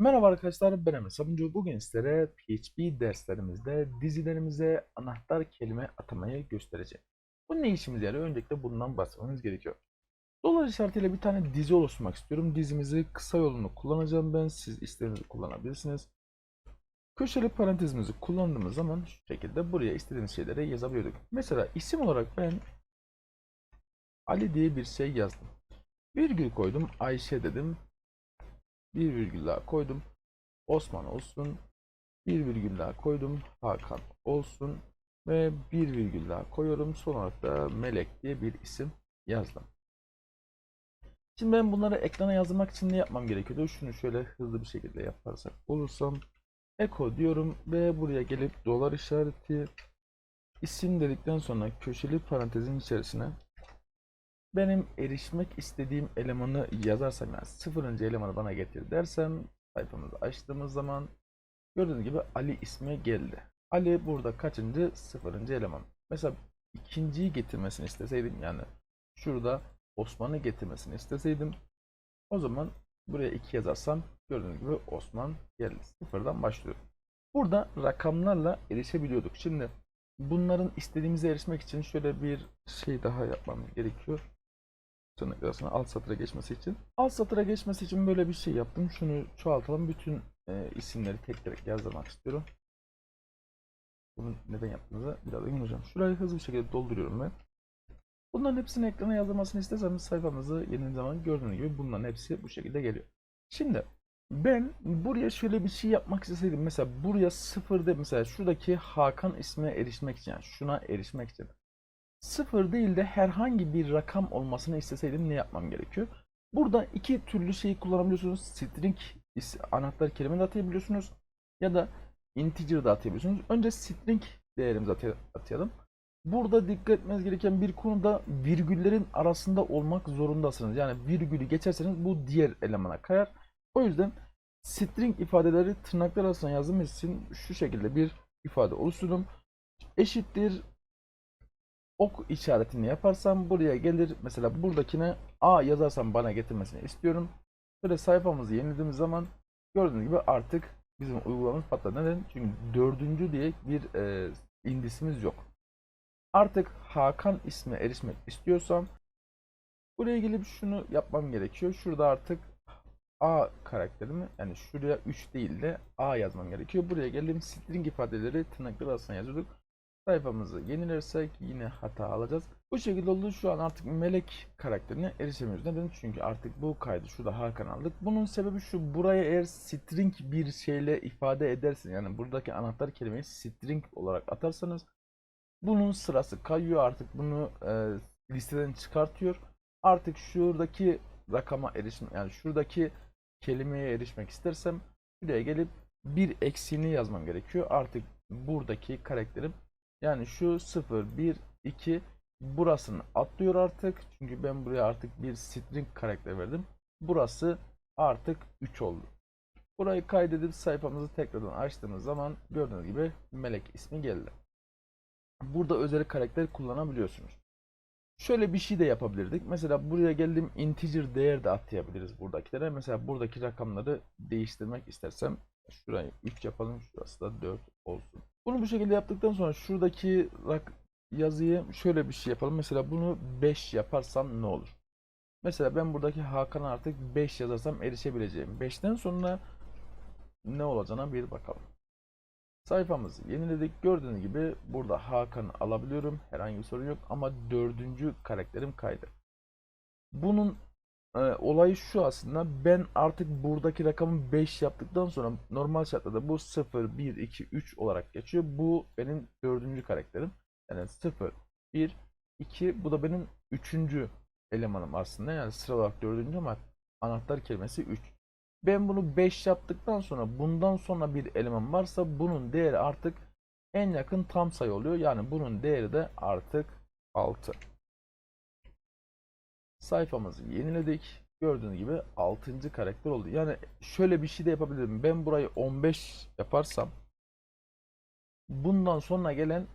Merhaba arkadaşlar ben Emre Sabuncu. Bugün sizlere PHP derslerimizde dizilerimize anahtar kelime atamayı göstereceğim. Bu ne işimize yarıyor? Öncelikle bundan bahsetmemiz gerekiyor. Dolar işaretiyle bir tane dizi oluşturmak istiyorum. Dizimizi kısa yolunu kullanacağım ben. Siz istediğinizi kullanabilirsiniz. Köşeli parantezimizi kullandığımız zaman şu şekilde buraya istediğimiz şeyleri yazabiliyorduk. Mesela isim olarak ben Ali diye bir şey yazdım. Virgül koydum. Ayşe dedim. Bir virgül daha koydum. Osman olsun. Bir virgül daha koydum. Hakan olsun. Ve bir virgül daha koyuyorum. Son olarak da Melek diye bir isim yazdım. Şimdi ben bunları ekrana yazmak için ne yapmam gerekiyordu? Şunu şöyle hızlı bir şekilde yaparsak olursam Eko diyorum ve buraya gelip dolar işareti isim dedikten sonra köşeli parantezin içerisine benim erişmek istediğim elemanı yazarsam yani sıfırıncı elemanı bana getir dersem sayfamızı açtığımız zaman gördüğünüz gibi Ali ismi geldi. Ali burada kaçıncı? Sıfırıncı eleman. Mesela ikinciyi getirmesini isteseydim yani şurada Osman'ı getirmesini isteseydim o zaman buraya 2 yazarsam gördüğünüz gibi Osman geldi. Sıfırdan başlıyorum. Burada rakamlarla erişebiliyorduk. Şimdi bunların istediğimize erişmek için şöyle bir şey daha yapmamız gerekiyor tırnak arasına alt satıra geçmesi için. Alt satıra geçmesi için böyle bir şey yaptım. Şunu çoğaltalım. Bütün e, isimleri tek tek yazdırmak istiyorum. Bunu neden yaptığınızı biraz emin olacağım. Şurayı hızlı bir şekilde dolduruyorum ben. Bunların hepsini ekrana yazdırmasını isterseniz sayfamızı yeni zaman gördüğünüz gibi bunların hepsi bu şekilde geliyor. Şimdi ben buraya şöyle bir şey yapmak isteseydim. Mesela buraya sıfırda mesela şuradaki Hakan ismine erişmek için yani şuna erişmek için sıfır değil de herhangi bir rakam olmasını isteseydim ne yapmam gerekiyor? Burada iki türlü şeyi kullanabiliyorsunuz. String anahtar kelime de atayabiliyorsunuz ya da integer de atayabiliyorsunuz. Önce string değerimizi atay- atayalım. Burada dikkat etmeniz gereken bir konu da virgüllerin arasında olmak zorundasınız. Yani virgülü geçerseniz bu diğer elemana kayar. O yüzden string ifadeleri tırnaklar arasında yazdığımız için şu şekilde bir ifade oluşturdum. Eşittir ok işaretini yaparsam buraya gelir. Mesela buradakine A yazarsam bana getirmesini istiyorum. Böyle sayfamızı yenilediğimiz zaman gördüğünüz gibi artık bizim uygulamamız patladı. Neden? Çünkü dördüncü diye bir e, indisimiz yok. Artık Hakan isme erişmek istiyorsam buraya gelip şunu yapmam gerekiyor. Şurada artık A karakterimi yani şuraya 3 değil de A yazmam gerekiyor. Buraya geldim string ifadeleri tırnaklar arasına yazıyorduk sayfamızı yenilersek yine hata alacağız. Bu şekilde oldu. Şu an artık melek karakterine erişemiyoruz. Neden? Çünkü artık bu kaydı şurada Hakan aldık. Bunun sebebi şu. Buraya eğer string bir şeyle ifade edersin. Yani buradaki anahtar kelimeyi string olarak atarsanız bunun sırası kayıyor. Artık bunu e, listeden çıkartıyor. Artık şuradaki rakama erişim yani şuradaki kelimeye erişmek istersem buraya gelip bir eksiğini yazmam gerekiyor. Artık buradaki karakterim yani şu 0, 1, 2 burasını atlıyor artık. Çünkü ben buraya artık bir string karakter verdim. Burası artık 3 oldu. Burayı kaydedip sayfamızı tekrardan açtığımız zaman gördüğünüz gibi Melek ismi geldi. Burada özel karakter kullanabiliyorsunuz. Şöyle bir şey de yapabilirdik. Mesela buraya geldim integer değer de atayabiliriz buradakilere. Mesela buradaki rakamları değiştirmek istersem şurayı 3 yapalım. Şurası da 4 olsun. Bunu bu şekilde yaptıktan sonra şuradaki yazıyı şöyle bir şey yapalım. Mesela bunu 5 yaparsam ne olur? Mesela ben buradaki Hakan artık 5 yazarsam erişebileceğim. 5'ten sonra ne olacağına bir bakalım. Sayfamızı yeniledik. Gördüğünüz gibi burada Hakan'ı alabiliyorum. Herhangi bir sorun yok ama dördüncü karakterim kaydı. Bunun e, olayı şu aslında. Ben artık buradaki rakamı 5 yaptıktan sonra normal şartlarda bu 0, 1, 2, 3 olarak geçiyor. Bu benim dördüncü karakterim. Yani 0, 1, 2 bu da benim üçüncü elemanım aslında. Yani sıra olarak dördüncü ama anahtar kelimesi 3. Ben bunu 5 yaptıktan sonra bundan sonra bir eleman varsa bunun değeri artık en yakın tam sayı oluyor. Yani bunun değeri de artık 6. Sayfamızı yeniledik. Gördüğünüz gibi 6. karakter oldu. Yani şöyle bir şey de yapabilirim. Ben burayı 15 yaparsam bundan sonra gelen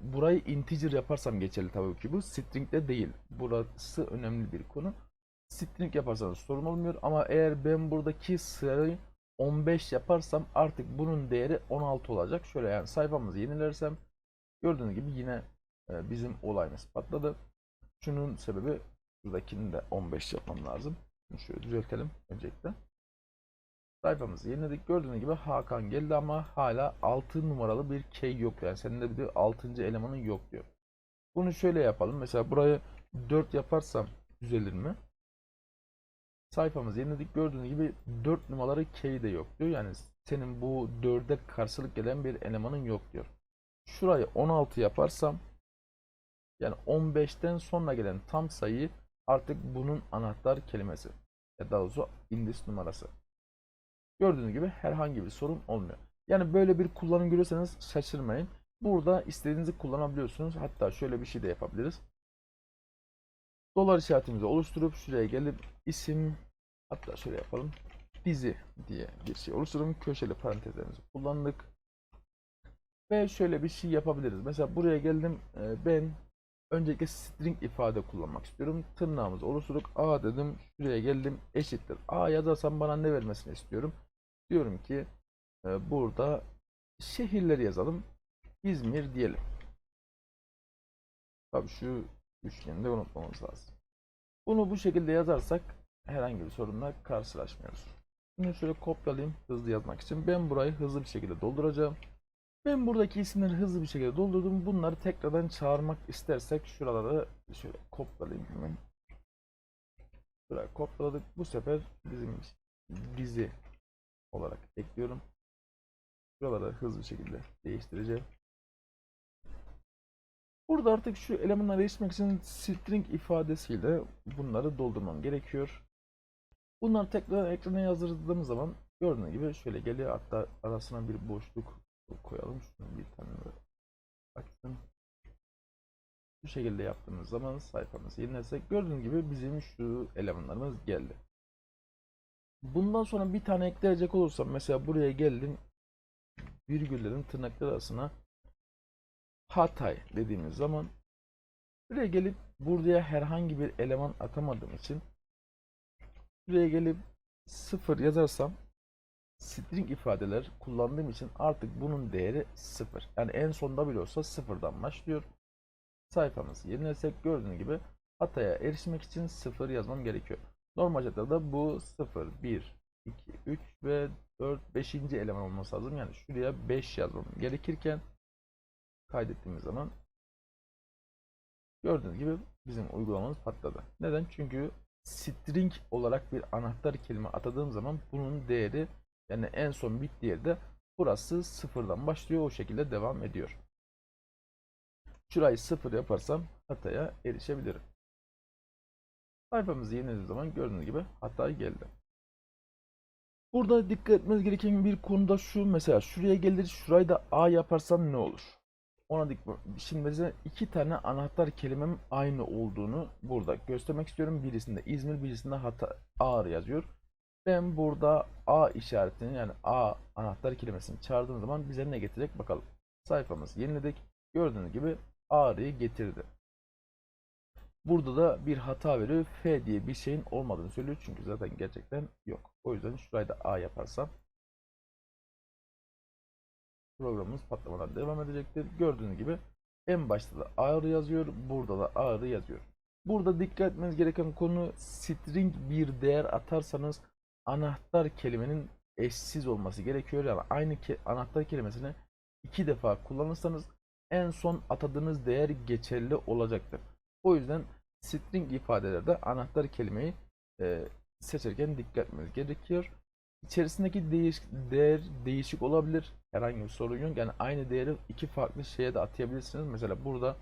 burayı integer yaparsam geçerli tabii ki bu. String'de değil. Burası önemli bir konu. String yaparsanız sorun olmuyor ama eğer ben buradaki sırayı 15 yaparsam artık bunun değeri 16 olacak. Şöyle yani sayfamızı yenilersem gördüğünüz gibi yine e, bizim olayımız patladı. Şunun sebebi buradakini de 15 yapmam lazım. Şunu şöyle düzeltelim öncelikle. Sayfamızı yeniledik. Gördüğünüz gibi Hakan geldi ama hala 6 numaralı bir key yok. Yani senin de bir de 6. elemanın yok diyor. Bunu şöyle yapalım. Mesela burayı 4 yaparsam düzelir mi? Sayfamızı yeniledik. Gördüğünüz gibi 4 numaralı key de yok diyor. Yani senin bu 4'e karşılık gelen bir elemanın yok diyor. Şurayı 16 yaparsam yani 15'ten sonra gelen tam sayı artık bunun anahtar kelimesi. Ya daha doğrusu indis numarası. Gördüğünüz gibi herhangi bir sorun olmuyor. Yani böyle bir kullanım görürseniz şaşırmayın. Burada istediğinizi kullanabiliyorsunuz. Hatta şöyle bir şey de yapabiliriz. Dolar işaretimizi oluşturup şuraya gelip isim hatta şöyle yapalım. Dizi diye bir şey oluşturalım. Köşeli parantezlerimizi kullandık. Ve şöyle bir şey yapabiliriz. Mesela buraya geldim. e, Ben öncelikle string ifade kullanmak istiyorum. Tırnağımızı oluşturduk. A dedim. Şuraya geldim. Eşittir. A yazarsam bana ne vermesini istiyorum. Diyorum ki e, burada şehirleri yazalım. İzmir diyelim. Tabii şu üçgeni de unutmamamız lazım. Bunu bu şekilde yazarsak herhangi bir sorunla karşılaşmıyoruz. Bunu şöyle kopyalayayım hızlı yazmak için. Ben burayı hızlı bir şekilde dolduracağım. Ben buradaki isimleri hızlı bir şekilde doldurdum. Bunları tekrardan çağırmak istersek şuraları şöyle kopyalayayım hemen. Buraya kopyaladık. Bu sefer bizim dizi olarak ekliyorum. Şuraları hızlı bir şekilde değiştireceğim. Burada artık şu elemanları değiştirmek için string ifadesiyle bunları doldurmam gerekiyor. Bunları tekrar ekrana yazdırdığım zaman gördüğünüz gibi şöyle geliyor. Hatta arasına bir boşluk koyalım. Şunu bir tane açtım. Bu şekilde yaptığımız zaman sayfamızı yenilersek gördüğünüz gibi bizim şu elemanlarımız geldi. Bundan sonra bir tane ekleyecek olursam mesela buraya geldim virgüllerin tırnaklar arasına Hatay dediğimiz zaman buraya gelip buraya herhangi bir eleman atamadığım için buraya gelip sıfır yazarsam string ifadeler kullandığım için artık bunun değeri sıfır. Yani en sonda bile olsa sıfırdan başlıyor. Sayfamızı yenilesek gördüğünüz gibi hataya erişmek için sıfır yazmam gerekiyor. Normal şartlarda bu 0, 1, 2, 3 ve 4, 5. eleman olması lazım. Yani şuraya 5 yazmam gerekirken kaydettiğimiz zaman gördüğünüz gibi bizim uygulamamız patladı. Neden? Çünkü string olarak bir anahtar kelime atadığım zaman bunun değeri yani en son bit değeri de burası sıfırdan başlıyor. O şekilde devam ediyor. Şurayı sıfır yaparsam hataya erişebilirim. Sayfamızı yenilediği zaman gördüğünüz gibi hata geldi. Burada dikkat etmeniz gereken bir konuda şu mesela şuraya gelir şurayı da A yaparsam ne olur? Ona dikkat. Şimdi size iki tane anahtar kelimem aynı olduğunu burada göstermek istiyorum. Birisinde İzmir, birisinde Hata Ağrı yazıyor. Ben burada A işaretini yani A anahtar kelimesini çağırdığım zaman bize ne getirecek bakalım. Sayfamızı yeniledik. Gördüğünüz gibi Ağrı'yı getirdi. Burada da bir hata veriyor. F diye bir şeyin olmadığını söylüyor. Çünkü zaten gerçekten yok. O yüzden şurayı da A yaparsam programımız patlamadan devam edecektir. Gördüğünüz gibi en başta da ağrı yazıyor. Burada da ağrı yazıyor. Burada dikkat etmeniz gereken konu string bir değer atarsanız anahtar kelimenin eşsiz olması gerekiyor. Yani aynı ke anahtar kelimesini iki defa kullanırsanız en son atadığınız değer geçerli olacaktır. O yüzden string ifadelerde anahtar kelimeyi e, seçerken dikkat etmeniz gerekiyor. İçerisindeki değiş, değer değişik olabilir. Herhangi bir sorun yok. Yani aynı değeri iki farklı şeye de atayabilirsiniz. Mesela burada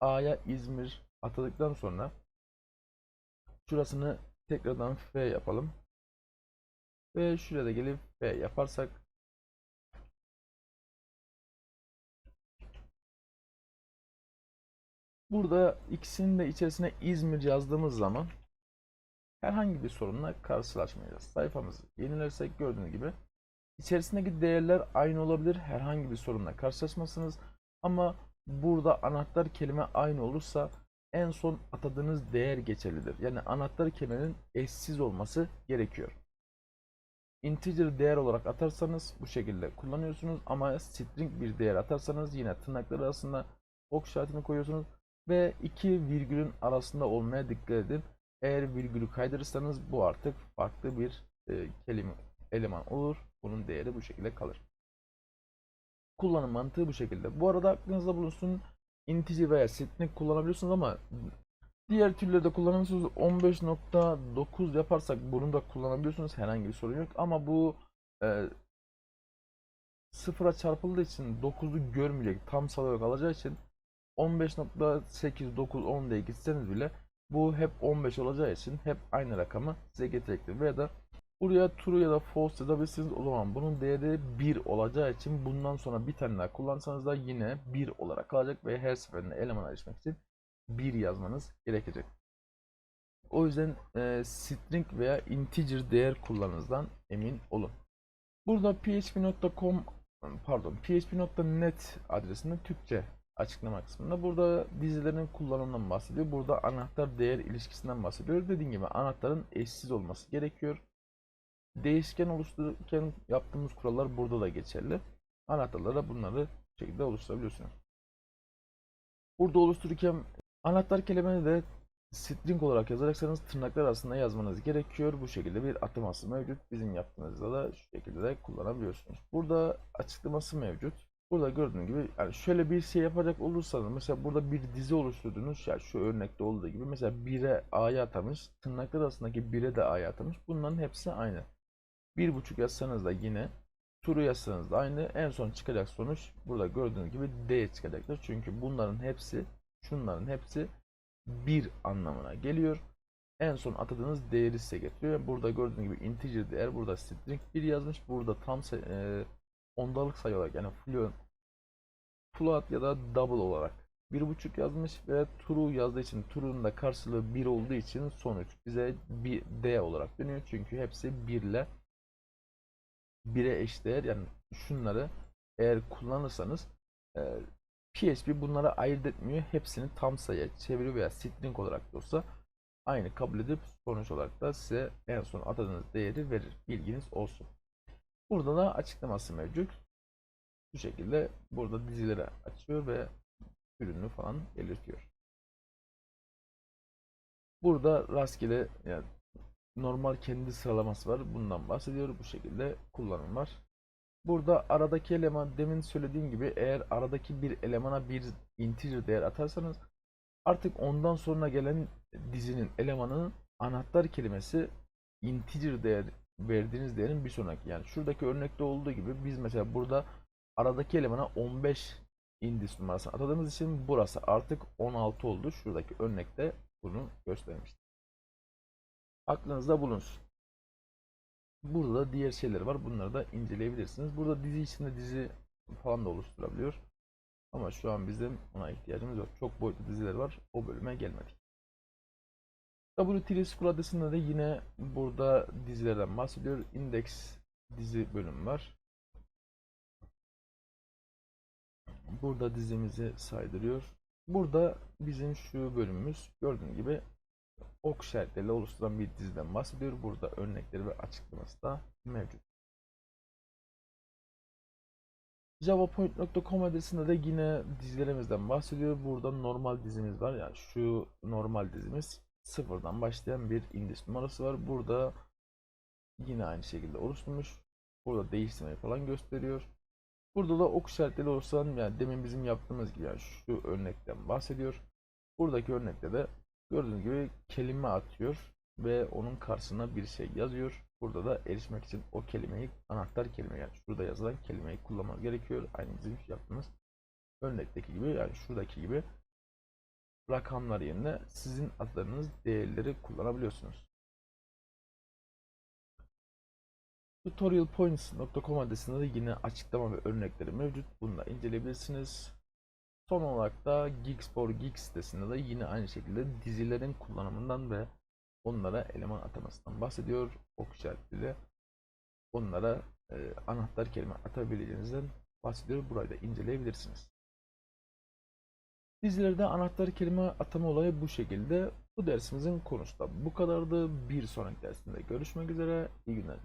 A'ya İzmir atadıktan sonra şurasını tekrardan F yapalım. Ve şuraya da gelip F yaparsak Burada ikisinin de içerisine İzmir yazdığımız zaman herhangi bir sorunla karşılaşmayacağız. Sayfamızı yenilersek gördüğünüz gibi içerisindeki değerler aynı olabilir. Herhangi bir sorunla karşılaşmazsınız. Ama burada anahtar kelime aynı olursa en son atadığınız değer geçerlidir. Yani anahtar kelimenin eşsiz olması gerekiyor. İnteger değer olarak atarsanız bu şekilde kullanıyorsunuz ama string bir değer atarsanız yine tırnaklar arasında ok işaretini koyuyorsunuz ve iki virgülün arasında olmaya dikkat edin. Eğer virgülü kaydırırsanız bu artık farklı bir e, kelime eleman olur. Bunun değeri bu şekilde kalır. Kullanım mantığı bu şekilde. Bu arada aklınızda bulunsun integer veya string kullanabiliyorsunuz ama diğer türleri de kullanabiliyorsunuz. 15.9 yaparsak bunu da kullanabiliyorsunuz. Herhangi bir sorun yok. Ama bu e, sıfıra çarpıldığı için 9'u görmeyecek. Tam sayı olarak alacağı için 15.8, 9, 10 diye gitseniz bile bu hep 15 olacağı için hep aynı rakamı size getirecektir. Veya da buraya true ya da false yazabilirsiniz. O zaman bunun değeri 1 olacağı için bundan sonra bir tane daha kullansanız da yine 1 olarak kalacak ve her seferinde eleman erişmek için 1 yazmanız gerekecek. O yüzden e, string veya integer değer kullanınızdan emin olun. Burada php.com pardon php.net adresinde Türkçe açıklama kısmında burada dizilerin kullanımından bahsediyor. Burada anahtar değer ilişkisinden bahsediyor. Dediğim gibi anahtarın eşsiz olması gerekiyor. Değişken oluştururken yaptığımız kurallar burada da geçerli. Anahtarlara bunları bu şekilde oluşturabiliyorsunuz. Burada oluştururken anahtar kelimeni de string olarak yazacaksanız tırnaklar arasında yazmanız gerekiyor. Bu şekilde bir ataması mevcut. Bizim yaptığımızda da şu şekilde de kullanabiliyorsunuz. Burada açıklaması mevcut. Burada gördüğünüz gibi yani şöyle bir şey yapacak olursanız mesela burada bir dizi oluşturdunuz ya şu örnekte olduğu gibi mesela 1'e A'ya atamış tırnaklar arasındaki 1'e de A'ya atamış bunların hepsi aynı. 1.5 yazsanız da yine turu yazsanız da aynı en son çıkacak sonuç burada gördüğünüz gibi D çıkacaktır. Çünkü bunların hepsi şunların hepsi 1 anlamına geliyor. En son atadığınız değeri size getiriyor. Burada gördüğünüz gibi integer değer burada string 1 yazmış. Burada tam e, ondalık sayı olarak yani float, float ya da double olarak 1.5 yazmış ve true yazdığı için true'nun da karşılığı 1 olduğu için sonuç bize bir D olarak dönüyor. Çünkü hepsi 1 ile 1'e eşdeğer yani şunları eğer kullanırsanız e, PHP bunları ayırt etmiyor. Hepsini tam sayıya çeviriyor veya string olarak da olsa aynı kabul edip sonuç olarak da size en son atadığınız değeri verir. Bilginiz olsun. Burada da açıklaması mevcut. Bu şekilde burada dizileri açıyor ve ürünü falan belirtiyor. Burada rastgele yani normal kendi sıralaması var. Bundan bahsediyor. Bu şekilde kullanım var. Burada aradaki eleman demin söylediğim gibi eğer aradaki bir elemana bir integer değer atarsanız artık ondan sonra gelen dizinin elemanının anahtar kelimesi integer değer verdiğiniz değerin bir sonraki. Yani şuradaki örnekte olduğu gibi biz mesela burada aradaki elemana 15 indis numarasını atadığımız için burası artık 16 oldu. Şuradaki örnekte bunu göstermiştim. Aklınızda bulunsun. Burada da diğer şeyler var. Bunları da inceleyebilirsiniz. Burada dizi içinde dizi falan da oluşturabiliyor. Ama şu an bizim ona ihtiyacımız yok. Çok boyutlu diziler var. O bölüme gelmedik. WTL School adresinde de yine burada dizilerden bahsediyor. Index dizi bölüm var. Burada dizimizi saydırıyor. Burada bizim şu bölümümüz gördüğünüz gibi ok işaretleriyle oluşturan bir diziden bahsediyor. Burada örnekleri ve açıklaması da mevcut. javapoint.com adresinde de yine dizilerimizden bahsediyor. Burada normal dizimiz var. Yani şu normal dizimiz sıfırdan başlayan bir indis numarası var. Burada yine aynı şekilde oluşturmuş. Burada değiştirmeyi falan gösteriyor. Burada da ok işaretleri oluşturan yani demin bizim yaptığımız gibi yani şu örnekten bahsediyor. Buradaki örnekte de gördüğünüz gibi kelime atıyor ve onun karşısına bir şey yazıyor. Burada da erişmek için o kelimeyi anahtar kelime yani şurada yazılan kelimeyi kullanmanız gerekiyor. Aynı bizim yaptığımız örnekteki gibi yani şuradaki gibi rakamlar yerine sizin adlarınız değerleri kullanabiliyorsunuz. tutorialpoints.com adresinde de yine açıklama ve örnekleri mevcut. Bunu da inceleyebilirsiniz. Son olarak da Geeks for Geeks sitesinde de yine aynı şekilde dizilerin kullanımından ve onlara eleman atamasından bahsediyor. Ok işaretiyle onlara e, anahtar kelime atabileceğinizden bahsediyor. Burayı da inceleyebilirsiniz. Dizilerde anahtar kelime atama olayı bu şekilde. Bu dersimizin konusu da bu kadardı. Bir sonraki dersinde görüşmek üzere. İyi günler.